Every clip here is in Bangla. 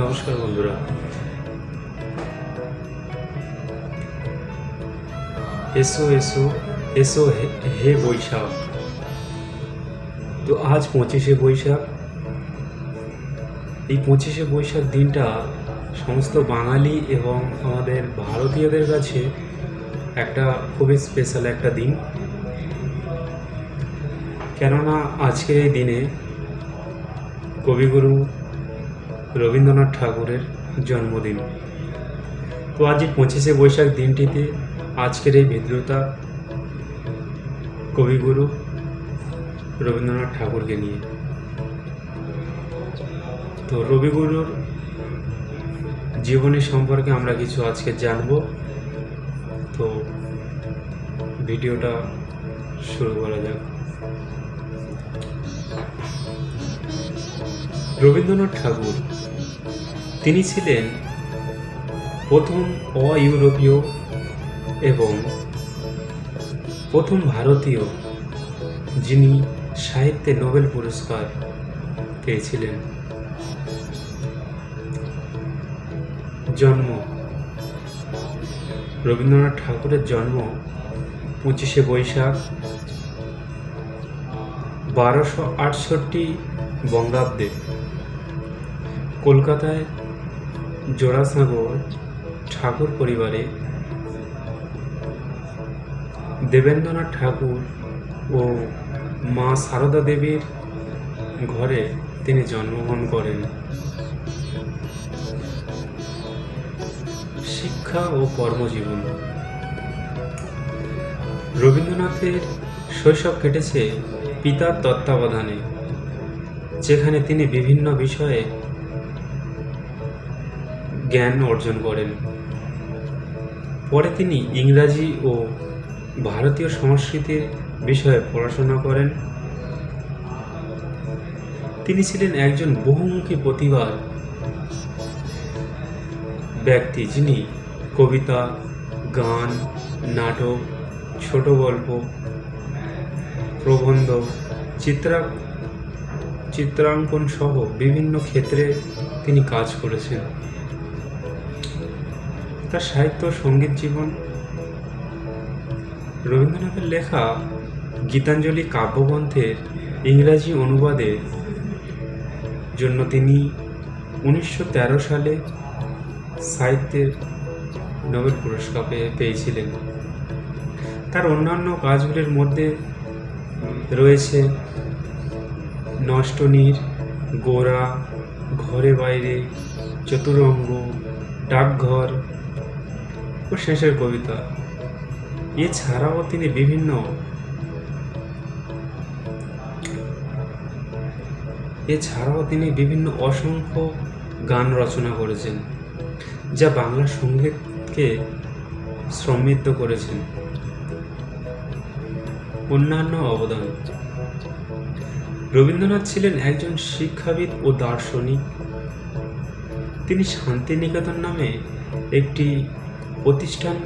নমস্কার বন্ধুরা এসো এসো এসো হে বৈশাখ তো আজ পঁচিশে বৈশাখ। এই পঁচিশে বৈশাখ দিনটা সমস্ত বাঙালি এবং আমাদের ভারতীয়দের কাছে একটা খুবই স্পেশাল একটা দিন। কেননা আজকের এই দিনে কবিগুরু রবীন্দ্রনাথ ঠাকুরের জন্মদিন। তো আজ পঁচিশে বৈশাখ দিনটিতে আজকের এই বিদ্রোতা কবিগুরু রবীন্দ্রনাথ ঠাকুরকে নিয়ে। তো রবিগুরুর জীবনী সম্পর্কে আমরা কিছু আজকে জানব। তো ভিডিওটা শুরু করা যাক। রবীন্দ্রনাথ ঠাকুর। তিনি ছিলেন প্রথম অ ইউরোপীয় এবং প্রথম ভারতীয় যিনি সাহিত্যে নোবেল পুরস্কার পেয়েছিলেন। জন্ম রবীন্দ্রনাথ ঠাকুরের জন্ম পঁচিশে বৈশাখ বারোশো আটষট্টি বঙ্গাব্দে। কলকাতায় জোড়াসাগর ঠাকুর পরিবারে দেবেন্দ্রনাথ ঠাকুর ও মা সারদা দেবীর ঘরে তিনি জন্মগ্রহণ করেন। শিক্ষা ও কর্মজীবন। রবীন্দ্রনাথের শৈশব কেটেছে পিতার তত্ত্বাবধানে, যেখানে তিনি বিভিন্ন বিষয়ে জ্ঞান অর্জন করেন। পরে তিনি ইংরাজি ও ভারতীয় সংস্কৃতির বিষয়ে পড়াশোনা করেন। তিনি ছিলেন একজন বহুমুখী প্রতিভার ব্যক্তি যিনি কবিতা, গান, নাটক, ছোট গল্প, প্রবন্ধ, চিত্রা, চিত্রাঙ্কন সহ বিভিন্ন ক্ষেত্রে তিনি কাজ করেছেন। তার সাহিত্য, সংগীত জীবন। রবীন্দ্রনাথের লেখা গীতাঞ্জলি কাব্যগ্রন্থের ইংরাজি অনুবাদের জন্য তিনি উনিশশো তেরো সালে সাহিত্যের নোবেল পুরস্কার পেয়ে- পেয়েছিলেন। তার অন্যান্য কাজগুলির মধ্যে রয়েছে নষ্টনীর গোরা ঘরে বাইরে, চতুরঙ্গ, ডাকঘর ও শেষের কবিতা। এছাড়াও তিনি বিভিন্ন এছাড়াও তিনি বিভিন্ন অসংখ্য গান রচনা করেছেন, যা বাংলা সঙ্গীতকে সমৃদ্ধ করেছেন। অন্যান্য অবদান। রবীন্দ্রনাথ ছিলেন একজন শিক্ষাবিদ ও দার্শনিক। তিনি শান্তিনিকেতন নামে একটি প্রতিষ্ঠান,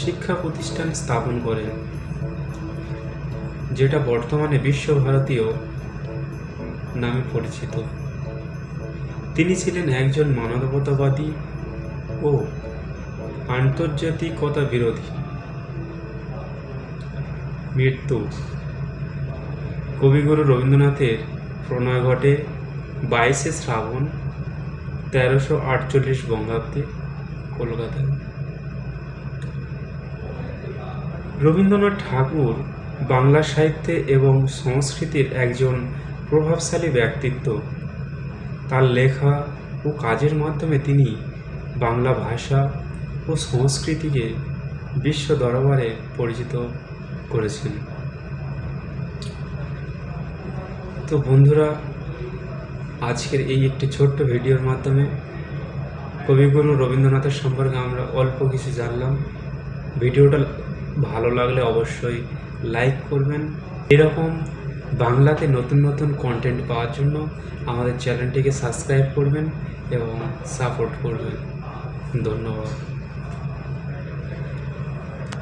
শিক্ষা প্রতিষ্ঠান স্থাপন করেন যেটা বর্তমানে বিশ্বভারতীয় নামে পরিচিত। তিনি ছিলেন একজন মানবতাবাদী ও আন্তর্জাতিকতা বিরোধী। মৃত্যু কবিগুরু রবীন্দ্রনাথের প্রণয় ঘটে বাইশে শ্রাবণ তেরোশো আটচল্লিশ বঙ্গাব্দে কলকাতায়। রবীন্দ্রনাথ ঠাকুর বাংলা সাহিত্যে এবং সংস্কৃতির একজন প্রভাবশালী ব্যক্তিত্ব। তার লেখা ও কাজের মাধ্যমে তিনি বাংলা ভাষা ও সংস্কৃতিকে বিশ্ব দরবারে পরিচিত করেছেন। তো বন্ধুরা, আজকের এই একটি ছোট্ট ভিডিওর মাধ্যমে কবিগুরু রবীন্দ্রনাথের সম্পর্কে আমরা অল্প কিছু জানলাম। ভিডিওটা ভালো লাগলে অবশ্যই লাইক করবেন। এরকম বাংলাতে নতুন নতুন কন্টেন্ট পাওয়ার জন্য আমাদের চ্যানেলটিকে সাবস্ক্রাইব করবেন এবং সাপোর্ট করবেন। ধন্যবাদ।